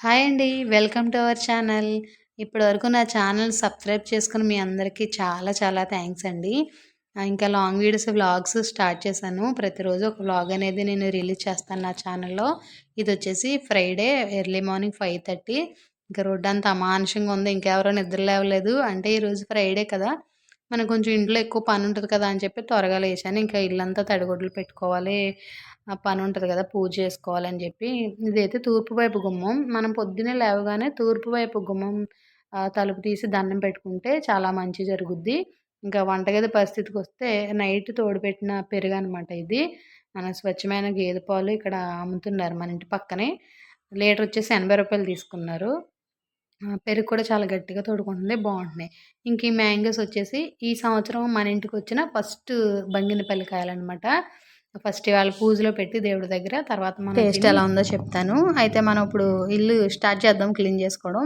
Hi అండి. Welcome to our channel. ఇప్పటివరకు నా ఛానల్ సబ్స్క్రైబ్ చేసుకుని మీ అందరికీ చాలా చాలా థ్యాంక్స్ అండి. ఇంకా లాంగ్ వీడియోస్, వ్లాగ్స్ స్టార్ట్ చేశాను. ప్రతిరోజు ఒక వ్లాగ్ అనేది నేను రిలీజ్ చేస్తాను నా ఛానల్‌లో. ఇది వచ్చేసి ఫ్రైడే ఎర్లీ మార్నింగ్ 5:30 ఇంకా రోడ్డు అంత అమానుషంగా ఉంది. ఇంకెవరో నిద్ర లేవలేదు. అంటే ఈరోజు ఫ్రైడే కదా! మనకు కొంచెం ఇంట్లో ఎక్కువ పని ఉంటుంది కదా! అని చెప్పి త్వరగా లేచాను. ఇంకా ఇల్లంతా తడిగొడ్లు పెట్టుకోవాలి. ఆ ఉంటుంది కదా! పూజ చేసుకోవాలని చెప్పి ఇదైతే తూర్పు వైపు గుమ్మం. మనం పొద్దున్నే లేవగానే తూర్పు వైపు గుమ్మం తలుపు తీసి దండం పెట్టుకుంటే చాలా మంచి జరుగుద్ది. ఇంకా వంటగది పరిస్థితికి వస్తే నైట్ తోడుపెట్టిన పెరుగు అనమాట ఇది. మన స్వచ్ఛమైన గేదె పాలు ఇక్కడ అమ్ముతున్నారు మన ఇంటి పక్కనే. లీటర్ వచ్చేసి ఎనభై రూపాయలు తీసుకున్నారు. పెరుగు కూడా చాలా గట్టిగా తోడుకుంటుంది. బాగుంటున్నాయి ఇంక ఈ మ్యాంగోస్ వచ్చేసి ఈ సంవత్సరం మన ఇంటికి వచ్చిన ఫస్ట్ బంగినపల్లి కాయలనమాట. ఫస్ట్ ఇవాళ పూజలో పెట్టి దేవుడి దగ్గర తర్వాత మనం టేస్ట్ ఎలా ఉందో చెప్తాను. అయితే మనం ఇప్పుడు ఇల్లు స్టార్ట్ చేద్దాం క్లీన్ చేసుకోవడం.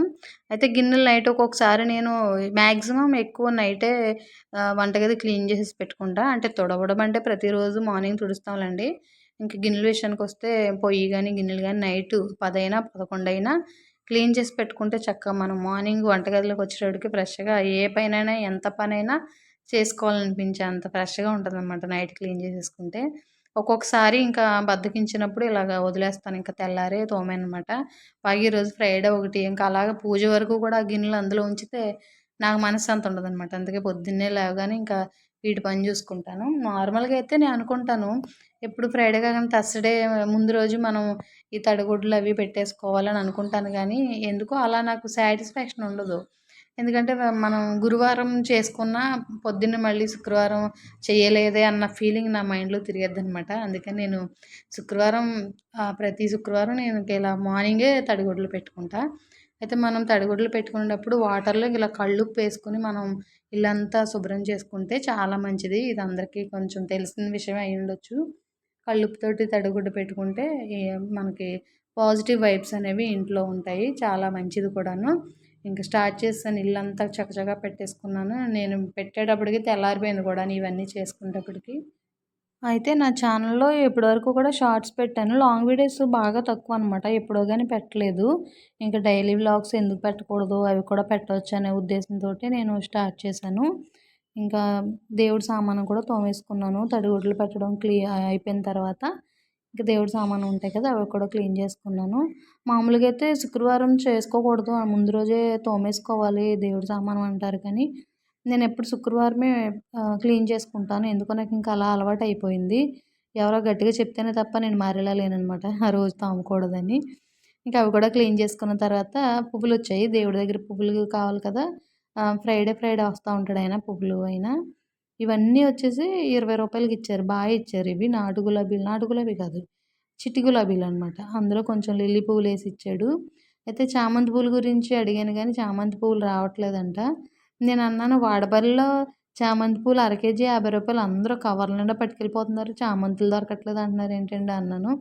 అయితే గిన్నెలు నైట్ ఒక్కొక్కసారి నేను మాక్సిమం ఎక్కువ నైటే వంటగది క్లీన్ చేసేసి పెట్టుకుంటా. అంటే తుడవడం అంటే ప్రతిరోజు మార్నింగ్ తుడుస్తాంలెండి. ఇంక గిన్నెల విషయానికొస్తే పొయ్యి గాని, గిన్నెలు గాని నైటు 10 అయినా, 11 అయినా క్లీన్ చేసి పెట్టుకుంటే చక్కగా మనం మార్నింగ్ వంటగదిలోకి వచ్చేటప్పటికి ఫ్రెష్‌గా ఏ పనైనా, ఎంత పనైనా చేసుకోవాలనిపించే అంత ఫ్రెష్‌గా ఉంటదనమాట నైట్ క్లీన్ చేసేసుకుంటే. ఒక్కొక్కసారి ఇంకా బద్దకించినప్పుడు ఇలాగ వదిలేస్తాను. ఇంకా తెల్లారే తోమేనమాట పైగా ఈరోజు ఫ్రైడే ఒకటి ఇంకా అలాగా పూజ వరకు కూడా ఆ గిన్నెలు అందులో ఉంచితే నాకు మనశ్శాంతి ఉండదనమాట. అందుకే పొద్దున్నే లేవగానే ఇంకా వీటి పని చూసుకుంటాను. నార్మల్‌గా అయితే నేను అనుకుంటాను ఎప్పుడు ఫ్రైడే కాకుండా థర్స్‌డే ముందు రోజు మనం ఈ తడిగుడ్లు అవి పెట్టేసుకోవాలని అనుకుంటాను కానీ ఎందుకో అలా నాకు సాటిస్ఫాక్షన్ ఉండదు. ఎందుకంటే మనం గురువారం చేసుకున్న పొద్దున్న మళ్ళీ శుక్రవారం చేయలేదే అన్న ఫీలింగ్ నా మైండ్‌లో తిరిగిద్దనమాట. అందుకని నేను శుక్రవారం ప్రతి శుక్రవారం నేను ఇలా మార్నింగే తడిగుడ్లు పెట్టుకుంటా. అయితే మనం తడిగుడ్లు పెట్టుకునేటప్పుడు వాటర్‌లో ఇలా కల్లుప్పేసుకొని మనం ఇల్లంతా శుభ్రం చేసుకుంటే చాలా మంచిది. ఇది అందరికీ కొంచెం తెలిసిన విషయం అయి ఉండొచ్చు కళ్ళుపుతోటి తడిగుడ్డు పెట్టుకుంటే మనకి పాజిటివ్ వైబ్స్ అనేవి ఇంట్లో ఉంటాయి. చాలా మంచిది కూడాను. ఇంకా స్టార్ట్ చేశాను ఇల్లంతా చకచకా పెట్టేసుకున్నాను. నేను పెట్టేటప్పటికి తెల్లారిపోయింది కూడా ఇవన్నీ చేసుకునేటప్పటికి. అయితే నా ఛానల్‌లో ఇప్పటివరకు కూడా షార్ట్స్ పెట్టాను. లాంగ్ వీడియోస్ బాగా తక్కువ అనమాట ఎప్పుడో కానీ పెట్టలేదు. ఇంకా డైలీ వ్లాగ్స్ ఎందుకు పెట్టకూడదు, అవి కూడా పెట్టవచ్చనే ఉద్దేశంతో నేను స్టార్ట్ చేశాను. ఇంకా దేవుడి సామాను కూడా తోమేసుకున్నాను. తడిగుడ్లు పెట్టడం క్లీ అయిపోయిన తర్వాత ఇంకా దేవుడి సామాను ఉంటాయి కదా! అవి కూడా క్లీన్ చేసుకున్నాను. మామూలుగా అయితే శుక్రవారం చేసుకోకూడదు. ముందు రోజే తోమేసుకోవాలి దేవుడి సామాను అంటారు కానీ, నేను ఎప్పుడు శుక్రవారమే క్లీన్ చేసుకుంటాను. ఎందుకో నాకు ఇంకా అలా అలవాటు అయిపోయింది ఎవరో గట్టిగా చెప్తేనే తప్ప నేను మారేలా లేననమాట. ఆ రోజు తోమకూడదని. ఇంకా అవి కూడా క్లీన్ చేసుకున్న తర్వాత పువ్వులు వచ్చాయి దేవుడి దగ్గర పువ్వులు కావాలి కదా! ఫ్రైడే, ఫ్రైడే వస్తూ ఉంటాడు ఆయన పువ్వులు అయినా ఇవన్నీ వచ్చేసి ఇరవై రూపాయలకి ఇచ్చారు. బాగా ఇచ్చారు ఇవి. నాటు గులాబీలు నాటు గులాబీ కాదు. చిట్టి గులాబీలనమాట. అందులో కొంచెం లిల్లీ పువ్వులు వేసి ఇచ్చాడు. అయితే చామంతి పువ్వుల గురించి అడిగాను కానీ చామంతి పువ్వులు రావట్లేదంట. నేను అన్నాను వాడపల్లిలో చామంతి పూలు అర కేజీ రూ. 50 అందరూ కవర్ల నిండా పట్టుకెళ్ళిపోతున్నారు. చామంతులు దొరకట్లేదు అంటున్నారు ఏంటండి అన్నాను.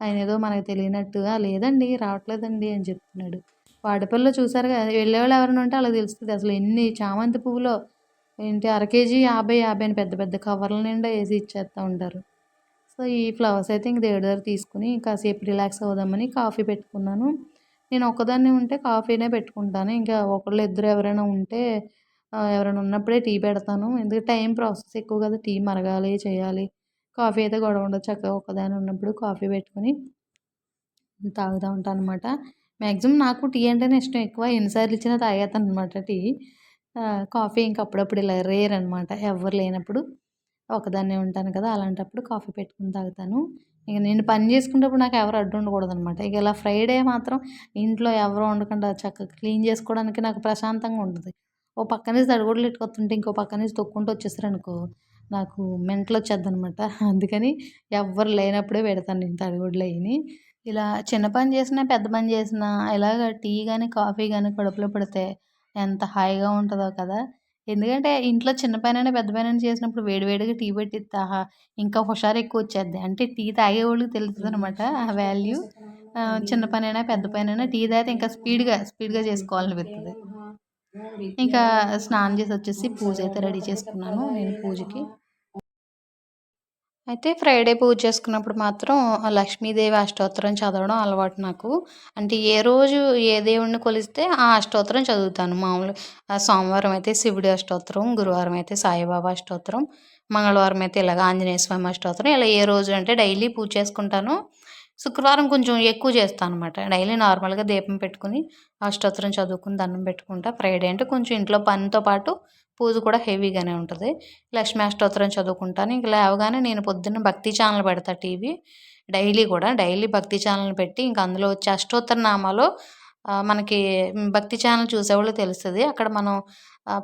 ఆయన ఏదో మనకు తెలియనట్టుగా లేదండి రావట్లేదండి అని చెప్తున్నాడు. వాడపల్లిలో చూసారుగా వెళ్ళేవాళ్ళు ఎవరైనా ఉంటే అలా తెలుస్తుంది అసలు ఎన్ని చామంతి పువ్వులో ఏంటి అర కేజీ 50, 50 అని పెద్ద పెద్ద కవర్ల నిండా వేసి ఇచ్చేస్తా ఉంటారు. సో, ఈ ఫ్లవర్స్ అయితే ఇంక దేవుడి దగ్గర తీసుకొని కాసేపు రిలాక్స్ అవుదామని కాఫీ పెట్టుకున్నాను. నేను ఒక్కదాన్ని ఉంటే కాఫీనే పెట్టుకుంటాను. ఇంకా ఒకళ్ళు ఇద్దరు ఎవరైనా ఉంటే ఎవరైనా ఉన్నప్పుడే టీ పెడతాను. ఎందుకంటే టైం ప్రాసెస్ ఎక్కువ కదా! టీ మరగాలి, చేయాలి. కాఫీ అయితే గొడవ ఉండదు. చక్కగా ఒకదాని ఉన్నప్పుడు కాఫీ పెట్టుకొని తాగుతా ఉంటాననమాట. మ్యాక్సిమం నాకు టీ అంటేనే ఇష్టం ఎక్కువ. ఎన్నిసార్లు ఇచ్చినా తాగేస్తాను అనమాట టీ. కాఫీ ఇంక అప్పుడప్పుడు ఇలా రేర్ అనమాట. ఎవ్వరు లేనప్పుడు ఒకదాన్నే ఉంటాను కదా! అలాంటప్పుడు కాఫీ పెట్టుకొని తాగుతాను. ఇక నేను పని చేసుకునేటప్పుడు నాకు ఎవరు అడ్డు ఉండకూడదనమాట. ఇక ఇలా ఫ్రైడే మాత్రం ఇంట్లో ఎవరు ఉండకుండా చక్కగా క్లీన్ చేసుకోవడానికి నాకు ప్రశాంతంగా ఉంటుంది ఓ పక్క నుంచి తడిగుడ్డలు ఎట్టుకొస్తుంటే ఇంకో పక్క నుంచి తొక్కుంటూ వచ్చేసారనుకో నాకు మెంటలొచ్చేద్దనమాట. అందుకని ఎవ్వరు లేనప్పుడే పెడతాను నేను తడిగుడ్లు అయ్యిని. ఇలా చిన్న పని చేసినా, పెద్ద పని చేసినా ఇలాగ టీ కానీ కాఫీ కానీ కడుపులో పడితే ఎంత హాయిగా ఉంటదో కదా! ఎందుకంటే ఇంట్లో చిన్న పనైనా, పెద్ద పనైనా చేసినప్పుడు వేడి వేడిగా టీ పెట్టిస్తే ఆహా! ఇంకా హుషారు ఎక్కువొచ్చేద్ది. అంటే టీ తాగేవోళ్ళకి తెలుస్తదనమాట ఆ వాల్యూ. చిన్న పనైనా, పెద్ద పనైనా టీ తాగితే ఇంకా స్పీడ్‌గా, స్పీడ్‌గా చేసుకోవాలనిపిత్తది. ఇంకా స్నానం చేసి వచ్చేసి పూజ అయితే రెడీ చేసుకున్నాను నేను పూజకి. అయితే ఫ్రైడే పూజ చేసుకున్నప్పుడు మాత్రం లక్ష్మీదేవి అష్టోత్తరం చదవడం అలవాటు నాకు. అంటే ఏ రోజు ఏ దేవుడిని కొలిస్తే ఆ అష్టోత్తరం చదువుతాను. మామూలు సోమవారం అయితే శివుడి అష్టోత్తరం గురువారం అయితే సాయిబాబా అష్టోత్తరం మంగళవారం అయితే ఇలాగ ఆంజనేయ స్వామి అష్టోత్తరం ఇలా ఏ రోజు అంటే డైలీ పూజ చేసుకుంటాను. శుక్రవారం కొంచెం ఎక్కువ చేస్తాను అనమాట డైలీ నార్మల్గా దీపం పెట్టుకుని అష్టోత్తరం చదువుకుని దండం పెట్టుకుంటా. ఫ్రైడే అంటే కొంచెం ఇంట్లో పనితో పాటు పూజ కూడా హెవీగానే ఉంటుంది. లక్ష్మీ అష్టోత్తరం చదువుకుంటాను. ఇంక లేవగానే నేను పొద్దున్న భక్తి ఛానల్ పెడతా టీవీ. డైలీ కూడా డైలీ భక్తి ఛానల్ పెట్టి ఇంక అందులో వచ్చే అష్టోత్తర నామాలో మనకి భక్తి ఛానల్ చూసేవాళ్ళు తెలుస్తుంది. అక్కడ మనం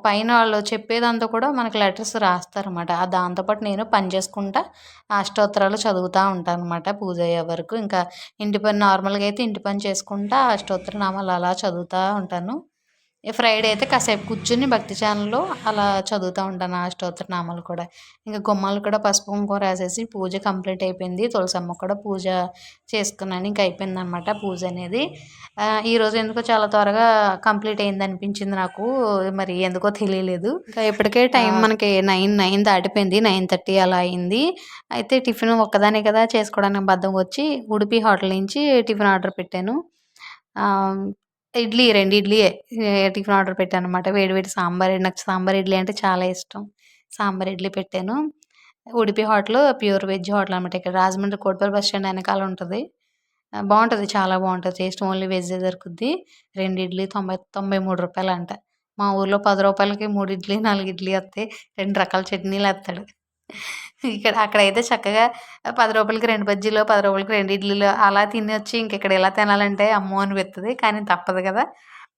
పైన వాళ్ళు చెప్పేదంతా కూడా మనకి లెటర్స్ రాస్తారన్నమాట. దాంతోపాటు నేను పని చేసుకుంటా అష్టోత్తరాలు చదువుతూ ఉంటాను అనమాట పూజ అయ్యే వరకు. ఇంకా ఇంటి పని నార్మల్గా అయితే ఇంటి పని చేసుకుంటా ఆ అష్టోత్తర నామాలు అలా చదువుతూ ఉంటాను. ఫ్రైడే అయితే కాసేపు కూర్చుని భక్తి ఛానల్లో అలా చదువుతూ ఉంటాను ఆ అష్టోత్తర నామాలు కూడా. ఇంకా గుమ్మాలు కూడా పసుపు కుంకుమ రాసేసి పూజ కంప్లీట్ అయిపోయింది. తులసమ్మ కూడా పూజ చేసుకున్నాను. ఇంకా అయిపోయింది అనమాట పూజ అనేది. ఈరోజు ఎందుకో చాలా త్వరగా కంప్లీట్ అయింది అనిపించింది నాకు. మరి ఎందుకో తెలియలేదు. ఇంకా ఇప్పటికే టైం మనకి నైన్ నైన్ దాటిపోయింది. నైన్ థర్టీ అలా అయింది. అయితే టిఫిన్ ఒక్కదానే కదా చేసుకోవడానికి బద్దం వచ్చి ఉడిపి హోటల్ నుంచి టిఫిన్ ఆర్డర్ పెట్టాను. ఇడ్లీ రెండు ఇడ్లీ టిఫిన్ ఆర్డర్ పెట్టాను అనమాట వేడి వేడి సాంబార్ నాకు సాంబార్ ఇడ్లీ అంటే చాలా ఇష్టం. సాంబార్ ఇడ్లీ పెట్టాను. Udupi hotel pure veg hotel అనమాట ఇక్కడ రాజమండ్రి కోటపల్లి బస్ స్టాండ్ వెనకాల ఉంటుంది. బాగుంటుంది చాలా బాగుంటుంది. టేస్ట్ ఓన్లీ వెజ్ దొరుకుద్ది. రెండు ఇడ్లీ తొంభై తొంభై మూడు రూపాయలు అంట మా ఊర్లో పది రూపాయలకి మూడు ఇడ్లీ నాలుగు ఇడ్లీ వస్తాయి. రెండు రకాల చట్నీలు వేస్తాడు. ఇక్కడ అక్కడైతే చక్కగా పది రూపాయలకి రెండు బజ్జీలు పది రూపాయలకి రెండు ఇడ్లీలు అలా తినొచ్చి. ఇంకెక్కడ ఎలా తినాలంటే అమ్మో అనిపిస్తుంది కానీ తప్పదు కదా.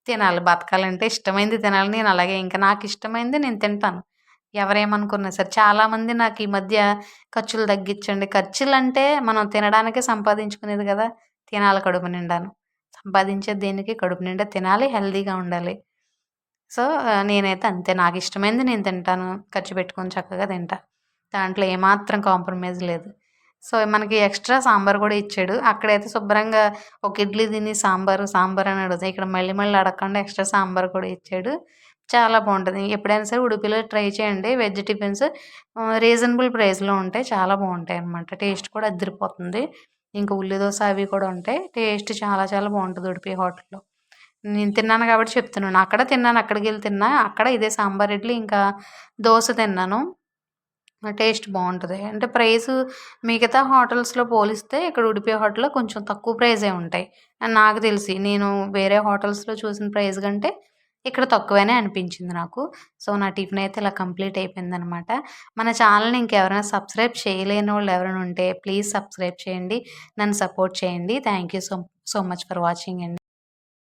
తినాలి. బతకాలంటే ఇష్టమైంది తినాలి. నేను అలాగే ఇంకా నాకు ఇష్టమైంది నేను తింటాను. ఎవరేమనుకున్నా సరే. చాలామంది నాకు ఈ మధ్య ఖర్చులు తగ్గించండి. ఖర్చులు అంటే మనం తినడానికే సంపాదించుకునేది కదా. తినాలి కడుపు నిండాను. సంపాదించే దేనికి? కడుపు నిండా తినాలి హెల్తీగా ఉండాలి. సో నేనైతే అంతే. నాకు ఇష్టమైంది నేను తింటాను. ఖర్చు పెట్టుకొని చక్కగా తింటా. దాంట్లో ఏమాత్రం కాంప్రమైజ్ లేదు. సో మనకి ఎక్స్ట్రా సాంబార్ కూడా ఇచ్చాడు. అక్కడైతే శుభ్రంగా ఒక ఇడ్లీ తిని సాంబారు సాంబార్ అని అడుగుతాయి ఇక్కడ మళ్ళీ మళ్ళీ అడగకుండా ఎక్స్ట్రా సాంబార్ కూడా ఇచ్చాడు. చాలా బాగుంటుంది. ఎప్పుడైనా సరే ఉడిపిలో ట్రై చేయండి. వెజ్ టిఫిన్స్ రీజనబుల్ ప్రైస్లో ఉంటాయి. చాలా బాగుంటాయి అన్నమాట. టేస్ట్ కూడా అద్దరిపోతుంది ఇంకా ఉల్లి దోశ అవి కూడా ఉంటాయి. టేస్ట్ చాలా చాలా బాగుంటుంది ఉడిపి హోటల్లో. నేను తిన్నాను కాబట్టి చెప్తున్నాను. అక్కడ తిన్నాను అక్కడికి వెళ్ళి తిన్నా. అక్కడ ఇదే సాంబార్ ఇడ్లీ ఇంకా దోశ తిన్నాను. టేస్ట్ బాగుంటుంది. అంటే ప్రైస్ మిగతా హోటల్స్లో పోలిస్తే ఇక్కడ ఉడిపి హోటల్లో కొంచెం తక్కువ ప్రైజే ఉంటాయి. నాకు తెలిసి నేను వేరే హోటల్స్లో చూసిన ప్రైస్ కంటే ఇక్కడ తక్కువనే అనిపించింది నాకు. సో నా టిఫిన్ అయితే ఇలా కంప్లీట్ అయిపోయింది అనమాట మన ఛానల్ని ఇంకెవరైనా సబ్స్క్రైబ్ చేయలేని వాళ్ళు ఎవరైనా ఉంటే ప్లీజ్ సబ్స్క్రైబ్ చేయండి. నన్ను సపోర్ట్ చేయండి. Thank you so so much for watching అండి.